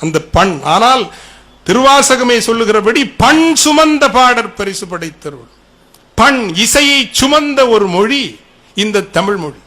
அந்த பண். ஆனால் திருவாசகமே சொல்லுகிறபடி பண் சுமந்த பாடற் பரிசு படைத்தருள். பண் இசையை சுமந்த ஒரு மொழி இந்த தமிழ் மொழி.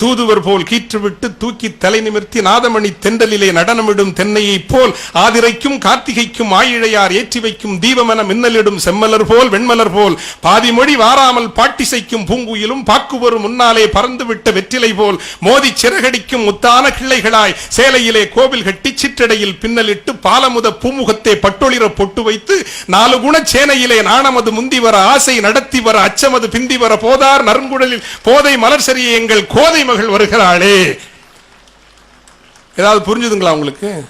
தூதுவர் போல் கீற்றுவிட்டு தூக்கி தலை நிமிர்த்தி நாதமணி தென்றலிலே நடனமிடும் தென்னையைப் போல் ஆதிரைக்கும் கார்த்திகைக்கும் ஆயிழையார் ஏற்றி வைக்கும் தீபமென மின்னலிடும் செம்மலர் போல் வெண்மலர் போல் பாதிமொழி வாராமல் பாட்டிசைக்கும் பூங்குயிலும் பாக்குவரும் முன்னாலே பறந்துவிட்ட வெற்றிலை போல் மோதி சிறகடிக்கும் முத்தான கிள்ளைகளாய் சேலையிலே கோவில் கட்டி சிற்றடையில் பின்னலிட்டு பாலமுத பூமுகத்தை பட்டொளிர பொட்டு வைத்து நாலு குண சேனையிலே நாணமது முந்தி வர ஆசை நடத்தி வர அச்சமது பிந்தி வர போதார் நறுங்குடலில் போதை மலர் சரிய எங்கள் கோதை மகள் வருகிறாளே. ஏதாவது புரிஞ்சுதுங்களா உங்களுக்கு?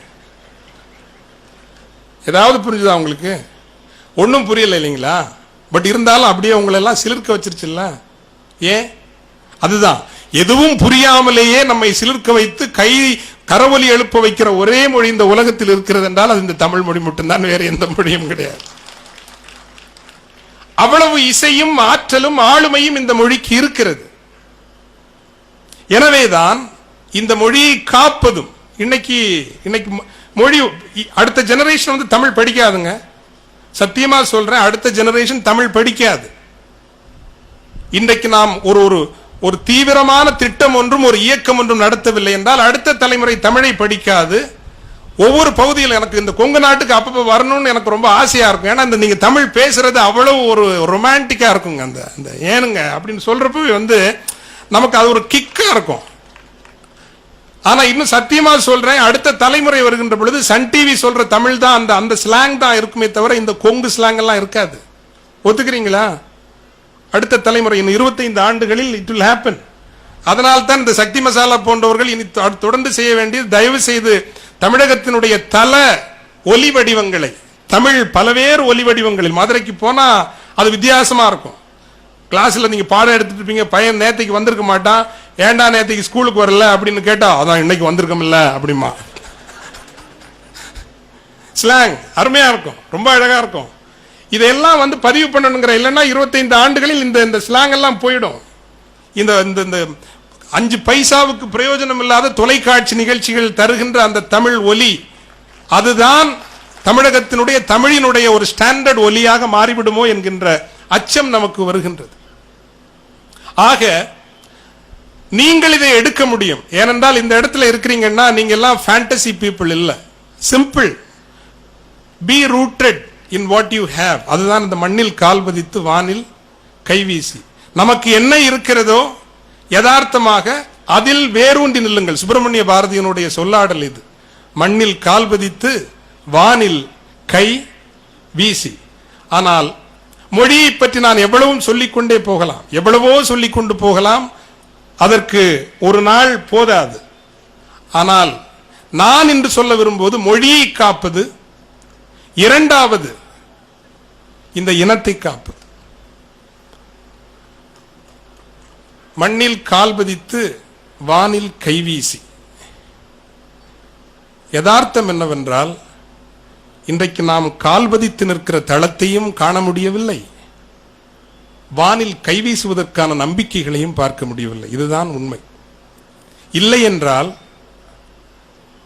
ஏதாவது புரிஞ்சுதா உங்களுக்கு? ஒன்றும் புரியல இல்லைங்களா? பட் இருந்தாலும் அப்படியே உங்களெல்லாம் சிலிர்க்க வச்சிருச்சுல்ல? ஏன்? அதுதான். எதுவும் புரியாமலேயே நம்மை சிலிர்க்க வைத்து கை கரவொலி எழுப்ப வைக்கிற ஒரே மொழி இந்த உலகத்தில் இருக்கிறது என்றால் அது இந்த தமிழ் மொழி மட்டும்தான் வேற எந்த மொழியும் கிடையாது. அவ்வளவு இசையும் ஆற்றலும் ஆளுமையும் இந்த மொழிக்கு இருக்கிறது. எனவேதான் இந்த மொழியை காப்பதும் இன்னைக்கு இன்னைக்கு மொழி இ- அடுத்த ஜெனரேஷன் வந்து தமிழ் படிக்காதுங்க. சத்தியமா சொல்றேன் அடுத்த ஜெனரேஷன் தமிழ் படிக்காது. இன்றைக்கு நாம் ஒரு ஒரு ஒரு தீவிரமான திட்டம் ஒன்றும் ஒரு இயக்கம் ஒன்றும் நடத்தவில்லை என்றால் அடுத்த தலைமுறை தமிழை படிக்காது. ஒவ்வொரு பகுதியில் எனக்கு இந்த கொங்கு நாட்டுக்கு அப்பப்போ வரணும்னு எனக்கு ரொம்ப ஆசையாக இருக்கும். ஏன்னா இந்த நீங்கள் தமிழ் பேசுறது அவ்வளோ ஒரு ரொமான்டிக்காக இருக்குங்க அந்த அந்த ஏனுங்க அப்படின்னு சொல்கிறப்ப வந்து நமக்கு அது ஒரு கிக்காக இருக்கும். ஆனால் இன்னும் சத்தியமாக சொல்கிறேன் அடுத்த தலைமுறை வருகின்ற பொழுது சன் டிவி சொல்கிற தமிழ் தான் அந்த அந்த ஸ்லாங் தான் இருக்குமே தவிர இந்த கொங்கு ஸ்லாங்கெல்லாம் இருக்காது. ஒத்துக்கிறீங்களா? அடுத்த தலைமுறை இன்னும் இருபத்தைந்து ஆண்டுகளில் இட் வில் ஹேப்பன் அதனால் தான் இந்த சக்தி மசாலா போன்றவர்கள் இனி தொடர்ந்து செய்ய வேண்டியது தயவு செய்து தமிழகத்தினுடைய தல ஒலி வடிவங்களை தமிழ் பலவேறு ஒலி வடிவங்களில் மதுரைக்கு போனால் அது வித்தியாசமாக இருக்கும். கிளாஸில் நீங்கள் பாடம் எடுத்துட்டு இருப்பீங்க பையன் நேற்றுக்கு வந்திருக்க மாட்டான் ஏன்டா நேற்றுக்கு ஸ்கூலுக்கு வரல அப்படின்னு கேட்டா அதான் இன்னைக்கு வந்திருக்கோம்ல அப்படிமா ஸ்லாங் அருமையாக இருக்கும் ரொம்ப அழகாக இருக்கும். இதெல்லாம் வந்து பதிவு பண்ணணுங்கிற இல்லைன்னா இருபத்தைந்து ஆண்டுகளில் இந்த இந்த ஸ்லாங் எல்லாம் போயிடும். இந்த இந்த இந்த அஞ்சு பைசாவுக்கு பிரயோஜனம் இல்லாத தொலைக்காட்சி நிகழ்ச்சிகள் தருகின்ற அந்த தமிழ் ஒலி அதுதான் தமிழகத்தினுடைய தமிழினுடைய ஒரு ஸ்டாண்டர்ட் ஒலியாக மாறிவிடுமோ என்கின்ற அச்சம் நமக்கு வருகின்றது. ஆக நீங்கள் இதை எடுக்க முடியும். ஏனென்றால் இந்த இடத்துல இருக்கிறீங்கன்னா நீங்க எல்லாம் ஃபேண்டசி பீப்புள் இல்லை. Simple be rooted in what you have அதுதான் இந்த மண்ணில் கால் பதித்து வானில் கைவீசி நமக்கு என்ன இருக்கிறதோ யதார்த்தமாக அதில் வேரூன்றி நில்லுங்கள். சுப்பிரமணிய பாரதியினுடைய சொல்லாடல் இது. மண்ணில் கால் பதித்து வானில் கை வீசி. ஆனால் மொழியை பற்றி நான் எவ்வளவும் சொல்லிக்கொண்டே போகலாம் எவ்வளவோ சொல்லிக் கொண்டு போகலாம் அதற்கு ஒரு நாள் போதாது. ஆனால் நான் இன்று சொல்ல விரும்புவது மொழியை காப்பது இரண்டாவது இந்த இனத்தை காப்பது. மண்ணில் கால் பதித்து வானில் கைவீசி யதார்த்தம் என்னவென்றால் இன்றைக்கு நாம் கால் பதித்து நிற்கிற தளத்தையும் காண முடியவில்லை. வானில் கைவீசுவதற்கான நம்பிக்கைகளையும் பார்க்க முடியவில்லை. இதுதான் உண்மை. இல்லை என்றால்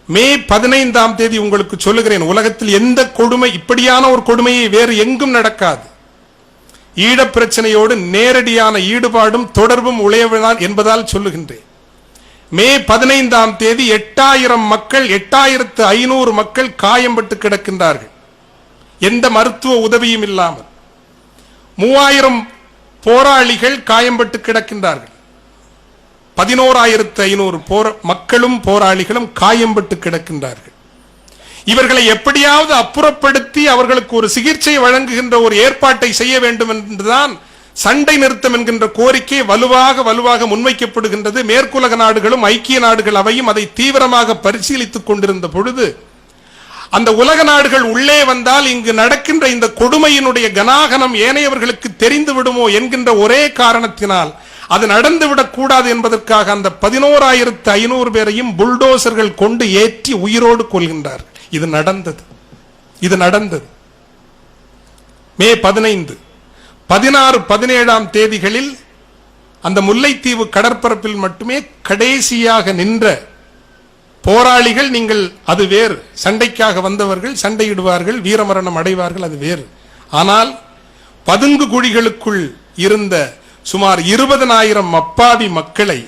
மே பதினைந்தாம் தேதி உங்களுக்கு சொல்லுகிறேன் உலகத்தில் எந்த கொடுமை இப்படியான ஒரு கொடுமையை வேறு எங்கும் நடக்காது. ஈழப் பிரச்சனையோடு நேரடியான ஈடுபாடும் தொடர்பும் உழையவிடான் என்பதால் சொல்லுகின்றேன். மே பதினைந்தாம் தேதி எட்டாயிரம் மக்கள் எட்டாயிரத்து ஐநூறு மக்கள் காயம்பட்டு கிடக்கின்றார்கள். எந்த மருத்துவ உதவியும் இல்லாமல். மூவாயிரம் போராளிகள் காயம்பட்டு கிடக்கின்றார்கள். பதினோராயிரத்து ஐநூறு போர மக்களும் போராளிகளும் காயம்பட்டு கிடக்கின்றார்கள். இவர்களை எப்படியாவது அப்புறப்படுத்தி அவர்களுக்கு ஒரு சிகிச்சை வழங்குகின்ற ஒரு ஏற்பாட்டை செய்ய வேண்டும் என்றுதான் சண்டை நிறுத்தம் என்கின்ற கோரிக்கை வலுவாக வலுவாக முன்வைக்கப்படுகின்றது. மேற்குலக நாடுகளும் ஐக்கிய நாடுகள் அவையும் அதை தீவிரமாக பரிசீலித்துக் கொண்டிருந்த பொழுது அந்த உலக நாடுகள் உள்ளே வந்தால் இங்கு நடக்கின்ற இந்த கொடுமையினுடைய கனாகனம் ஏனையவர்களுக்கு தெரிந்து விடுமோ என்கின்ற ஒரே காரணத்தினால் அது நடந்துவிடக் கூடாது என்பதற்காக அந்த பதினோராயிரத்து ஐநூறு பேரையும் புல்டோசர்கள் கொண்டு ஏற்றி உயிரோடு கொள்கின்றார் இது நடந்தது. இது நடந்தது. மே பதினைந்து. பதினாறு பதினேழாம் தேதிகளில் அந்த முல்லைத்தீவு கடற்பரப்பில் மட்டுமே கடைசியாக நின்ற போராளிகள் நீங்கள் அது வேறு. சண்டைக்காக வந்தவர்கள் சண்டையிடுவார்கள் வீரமரணம் அடைவார்கள் அது வேறு. ஆனால் பதுங்கு குழிகளுக்குள் இருந்த சுமார் இருபதனாயிரம் அப்பாவி மக்களை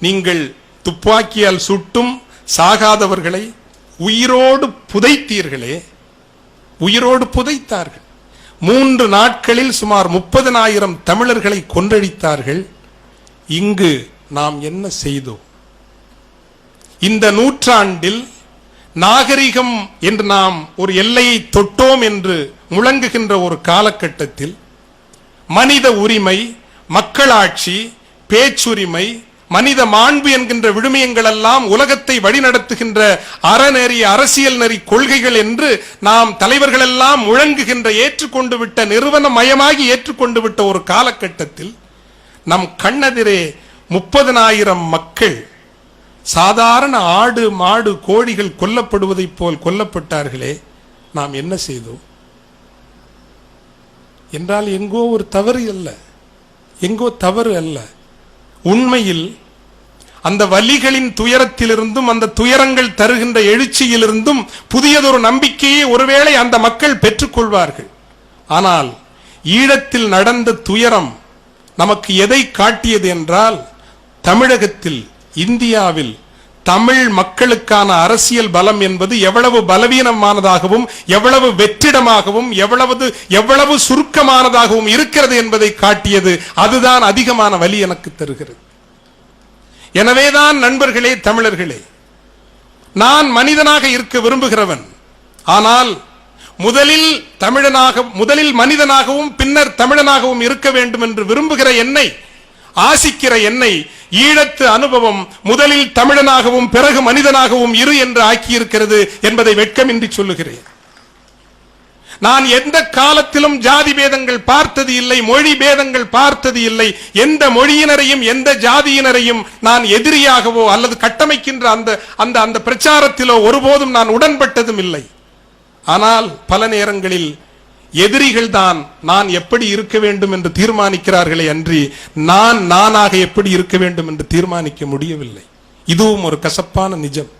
நீங்கள் துப்பாக்கியால் சுட்டும் சாகாதவர்களை உயிரோடு புதைத்தீர்களே. உயிரோடு புதைத்தார்கள். மூன்று நாட்களில் சுமார் முப்பதனாயிரம் தமிழர்களை கொன்றழித்தார்கள் இங்கு நாம் என்ன செய்தோம்? இந்த நூற்றாண்டில் நாகரிகம் என்று நாம் ஒரு எல்லையை தொட்டோம் என்று முழங்குகின்ற ஒரு காலகட்டத்தில் மனித உரிமை மக்களாட்சி பேச்சுரிமை மனித மாண்பு என்கின்ற விழுமியங்கள் எல்லாம் உலகத்தை வழிநடத்துகின்ற அறநெறி அரசியல் நெறி கொள்கைகள் என்று நாம் தலைவர்கள் எல்லாம் முழங்குகின்ற ஏற்றுக்கொண்டு விட்ட நிறுவன மயமாகி ஏற்றுக்கொண்டு விட்ட ஒரு காலகட்டத்தில் நம் கண்ணெதிரே முப்பதனாயிரம் மக்கள் சாதாரண ஆடு மாடு கோழிகள் கொல்லப்படுவதைப் போல் கொல்லப்பட்டார்களே நாம் என்ன செய்தோம்? என்றால் எங்கோ ஒரு தவறு அல்ல. எங்கோ தவறு அல்ல. உண்மையில் அந்த வலிகளின் துயரத்திலிருந்தும் அந்த துயரங்கள் தருகின்ற எழுச்சியிலிருந்தும் புதியதொரு நம்பிக்கையை ஒருவேளை அந்த மக்கள் பெற்றுக்கொள்வார்கள். ஆனால் ஈழத்தில் நடந்த துயரம் நமக்கு எதை காட்டியது என்றால் தமிழகத்தில் இந்தியாவில் தமிழ் மக்களுக்கான அரசியல் பலம் என்பது எவ்வளவு பலவீனமானதாகவும் எவ்வளவு வெற்றிடமாகவும் எவ்வளவு எவ்வளவு சுருக்கமானதாகவும் இருக்கிறது என்பதை காட்டியது அதுதான் அதிகமான வலி எனக்கு தருகிறது. எனவேதான் நண்பர்களே தமிழர்களே நான் மனிதனாக இருக்க விரும்புகிறவன். ஆனால் முதலில் தமிழனாக முதலில் மனிதனாகவும் பின்னர் தமிழனாகவும் இருக்க வேண்டும் என்று விரும்புகிற என்னை ஆசிக்கிற என்னை ஈழத்து அனுபவம் முதலில் தமிழனாகவும் பிறகு மனிதனாகவும் இரு என்று ஆக்கியிருக்கிறது என்பதை வெட்கமின்றி சொல்லுகிறேன். நான் எந்த காலத்திலும் ஜாதி பேதங்கள் பார்த்தது இல்லை மொழி பேதங்கள் பார்த்தது இல்லை எந்த மொழியினரையும் எந்த ஜாதியினரையும் நான் எதிரியாகவோ அல்லது கட்டமைக்கின்ற அந்த அந்த அந்த பிரச்சாரத்திலோ ஒருபோதும் நான் உடன்பட்டதும் இல்லை. ஆனால் பல நேரங்களில் எதிரிகள் தான் நான் எப்படி இருக்க வேண்டும் என்று தீர்மானிக்கிறார்களே அன்றி நான் நானாக எப்படி இருக்க வேண்டும் என்று தீர்மானிக்க முடியவில்லை. இதுவும் ஒரு கசப்பான நிஜம்.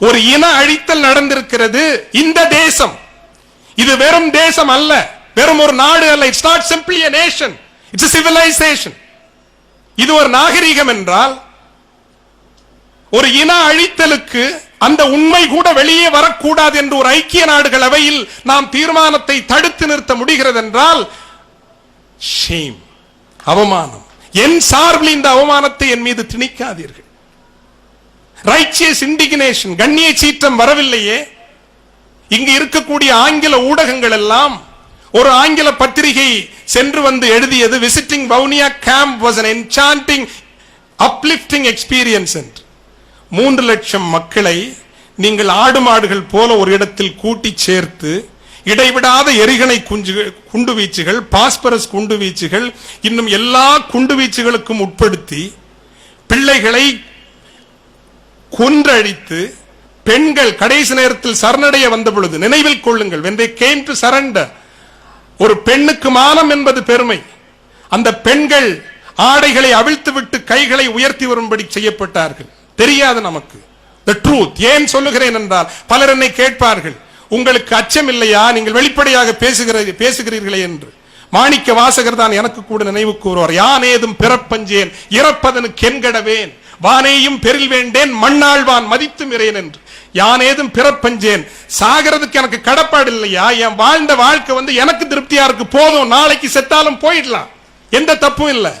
ஒரு இன அழித்தல் நடந்திருக்கிறது இந்த தேசம். இது வெறும் தேசம் அல்ல வெறும் ஒரு நாடு அல்ல. It's not simply nation it's civilisation இது ஒரு நாகரிகம் என்றால் ஒரு இன அழித்தலுக்கு அந்த உண்மை கூட வெளியே வரக்கூடாது என்று ஒரு ஐக்கிய நாடுகள் அவையில் நாம் தீர்மானத்தை தடுத்து நிறுத்த முடிகிறது என்றால் ஷேம் அவமானம். என் சார்பில் இந்த அவமானத்தை என் மீது திணிக்காதீர்கள். ரைச்சியஸ் இண்டிகினேஷன் கண்ணிய சீற்றம் வரவில்லையே. இங்கு இருக்கக்கூடிய ஆங்கில ஊடகங்கள் எல்லாம் ஒரு ஆங்கில பத்திரிகை சென்று வந்து எழுதியது visiting Vavuniya camp was an enchanting uplifting experience என்று. மூன்று லட்சம் மக்களை நீங்கள் ஆடு மாடுகள் போல ஒரு இடத்தில் கூட்டி சேர்த்து இடைவிடாத எரிகணை குஞ்சு குண்டு வீச்சுகள் பாஸ்பரஸ் குண்டு வீச்சுகள் இன்னும் எல்லா குண்டு வீச்சுகளுக்கும் உட்படுத்தி பிள்ளைகளை கொன்றழித்து பெண்கள் கடைசி நேரத்தில் சரணடைய வந்த பொழுது நினைவில் கொள்ளுங்கள் when they came to ஒரு பெண்ணுக்கு மானம் என்பது பெருமை. அந்த பெண்கள் ஆடைகளை அவிழ்த்து விட்டு கைகளை உயர்த்தி வரும்படி செய்யப்பட்டார்கள். தெரியாது நமக்கு. த ட்ரூத் ஏன் சொல்லுகிறேன் என்றால் பலர் என்னை கேட்பார்கள். உங்களுக்கு அச்சம் இல்லையா நீங்கள் வெளிப்படையாக பேசுகிற பேசுகிறீர்களே என்று. மாணிக்க வாசகர் தான் எனக்கு கூட நினைவு கூறுவார். யான் ஏதும் பிறப்பஞ்சேன் இறப்பதனு கெண்கடவேன் வானேயும் பெரில் வேண்டேன் மண்ணாழ்வான் மதித்தும் இறையன் என்று. யான் ஏதும் பிறப்பஞ்சேன். சாகிறதுக்கு எனக்கு கடப்பாடு இல்லையா? என் வாழ்ந்த வாழ்க்கை வந்து எனக்கு திருப்தியா இருக்கு. போதும். நாளைக்கு செத்தாலும் போயிடலாம். எந்த தப்பும் இல்லை.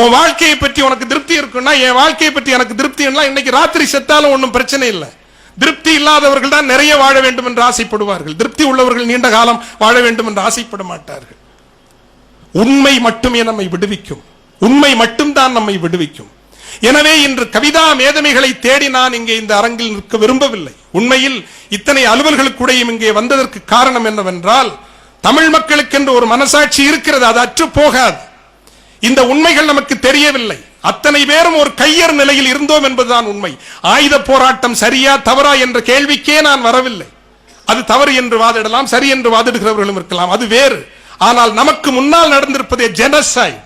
உன் வாழ்க்கையை பற்றி உனக்கு திருப்தி இருக்குன்னா என் வாழ்க்கையை பற்றி எனக்கு திருப்தி இன்னைக்கு ராத்திரி செத்தாலும் ஒன்றும் பிரச்சனை இல்லை. திருப்தி இல்லாதவர்கள் தான் நிறைய வாழ வேண்டும் என்று ஆசைப்படுவார்கள். திருப்தி உள்ளவர்கள் நீண்ட காலம் வாழ வேண்டும் என்று ஆசைப்பட மாட்டார்கள். உண்மை மட்டுமே நம்மை விடுவிக்கும். உண்மை மட்டும்தான் நம்மை விடுவிக்கும். எனவே இன்று கவிதா மேதமைகளை தேடி நான் இங்கே இந்த அரங்கில் நிற்க விரும்பவில்லை. உண்மையில் இத்தனை அலுவல்களுக்குடையும் இங்கே வந்ததற்கு காரணம் என்னவென்றால் தமிழ் மக்களுக்கென்று ஒரு மனசாட்சி இருக்கிறது அது அற்று போகாது இந்த உண்மைகள் நமக்கு தெரியவில்லை. அத்தனை பேரும் ஒரு கையர் நிலையில் இருந்தோம் என்பதுதான் உண்மை. ஆயுத போராட்டம் சரியா தவறா என்ற கேள்விக்கே நான் வரவில்லை. அது தவறு என்று வாதிடலாம் சரி என்று வாதிடுகிறவர்களும் இருக்கலாம். அது வேறு. ஆனால் நமக்கு முன்னால் நடந்திருப்பதே ஜெனசைட்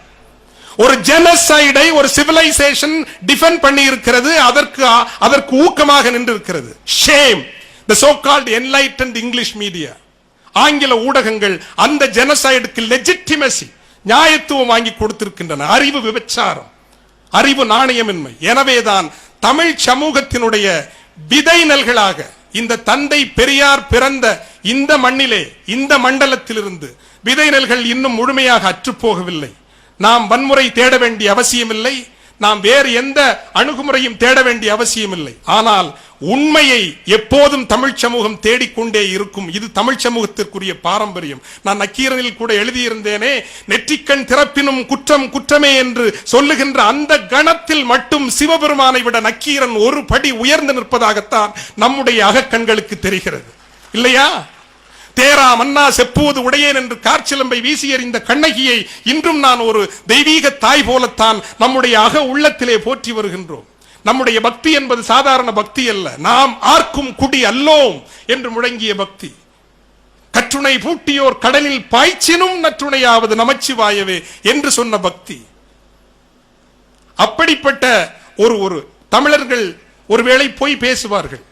ஒரு ஜெனசைடை ஒரு சிவிலைசேஷன் டிஃபெண்ட் பண்ணி இருக்கிறது அதற்கு அதற்கு ஊக்கமாக நின்று இருக்கிறது shame the so called enlightened English media ஆங்கில ஊடகங்கள் அந்த ஜெனசைடுக்கு லெஜிட்டிமசி நியாயத்துவம் வாங்கி கொடுத்திருக்கின்றன. அறிவு விபச்சாரம். அறிவு நாணயமின்மை. எனவேதான் தமிழ் சமூகத்தினுடைய விதை நல்களாக இந்த தந்தை பெரியார் பிறந்த இந்த மண்ணிலே இந்த மண்டலத்திலிருந்து விதை நெல்கள் இன்னும் முழுமையாக அற்றுப்போகவில்லை. நாம் வன்முறை தேட வேண்டிய அவசியமில்லை. நாம் வேறு எந்த அணுகுமுறையும் தேட வேண்டிய அவசியமில்லை. ஆனால் உண்மையை எப்போதும் தமிழ் சமூகம் தேடிக்கொண்டே இருக்கும். இது தமிழ் சமூகத்திற்குரிய பாரம்பரியம். நான் நக்கீரனில் கூட எழுதியிருந்தேனே நெற்றிக்கண் திறப்பினும் குற்றம் குற்றமே என்று சொல்லுகின்ற அந்த கணத்தில் மட்டும் சிவபெருமானை விட நக்கீரன் ஒரு படி உயர்ந்து நிற்பதாகத்தான் நம்முடைய அகக்கண்களுக்கு தெரிகிறது. இல்லையா? தேரா மன்னா செப்புவது உடையேன் என்று காற்சிலம்பை வீசி எறிந்த கண்ணகியை இன்றும் நான் ஒரு தெய்வீக தாய் போலத்தான் நம்முடைய அக உள்ளத்திலே போற்றி வருகின்றோம். நம்முடைய பக்தி என்பது சாதாரண பக்தி அல்ல. நாம் ஆர்க்கும் குடி அல்லோம் என்று முழங்கிய பக்தி. கற்றுணை பூட்டியோர் கடலில் பாய்ச்சினும் நற்றுணையாவது நமச்சிவாயவே என்று சொன்ன பக்தி. அப்படிப்பட்ட ஒரு ஒரு தமிழர்கள் ஒருவேளை போய் பேசுவார்கள்.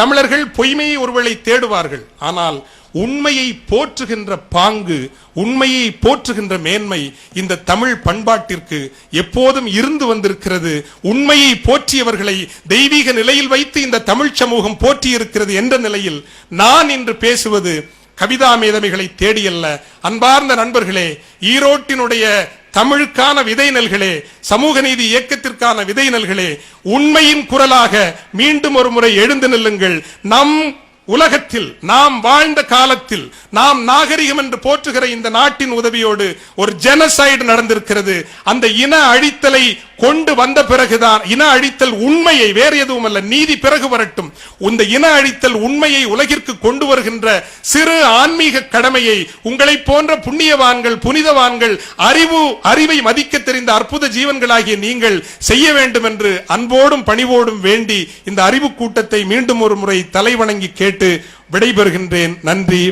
தமிழர்கள் பொய்மையை ஒருவேளை தேடுவார்கள். ஆனால் உண்மையை போற்றுகின்ற பாங்கு உண்மையை போற்றுகின்ற மேன்மை இந்த தமிழ் பண்பாட்டிற்கு எப்போதும் இருந்து வந்திருக்கிறது. உண்மையை போற்றியவர்களை தெய்வீக நிலையில் வைத்து இந்த தமிழ் சமூகம் போற்றியிருக்கிறது என்ற நிலையில் நான் இன்று பேசுவது கவிதா மேதமைகளை தேடியல்ல. அன்பார்ந்த நண்பர்களே ஈரோட்டினுடைய தமிழுக்கான விதை நல்களே சமூக நீதி இயக்கத்திற்கான விதை நல்களே உண்மையின் குரலாக மீண்டும் ஒரு முறை எழுந்து நில்லுங்கள். நம் உலகத்தில் நாம் வாழ்ந்த காலத்தில் நாம் நாகரிகம் என்று போற்றுகிற இந்த நாட்டின் உதவியோடு ஒரு ஜெனசைடு நடந்திருக்கிறது. அந்த இன அழித்தலை கொண்டு வந்த பிறகுதான் இன அழித்தல் உண்மையை வேறு எதுவும் அல்ல நீதி பிறகு வரட்டும். இந்த இன அழித்தல் உண்மையை உலகிற்கு கொண்டு வருகின்ற சிறு ஆன்மீக கடமையை உங்களை போன்ற புண்ணியவான்கள் புனிதவான்கள் அறிவு அறிவை மதிக்க தெரிந்த அற்புத ஜீவன்களாகிய நீங்கள் செய்ய வேண்டும் என்று அன்போடும் பணிவோடும் வேண்டி இந்த அறிவு கூட்டத்தை மீண்டும் ஒரு முறை தலைவணங்கி கேட்டு விடைபெறுகின்றேன். நன்றி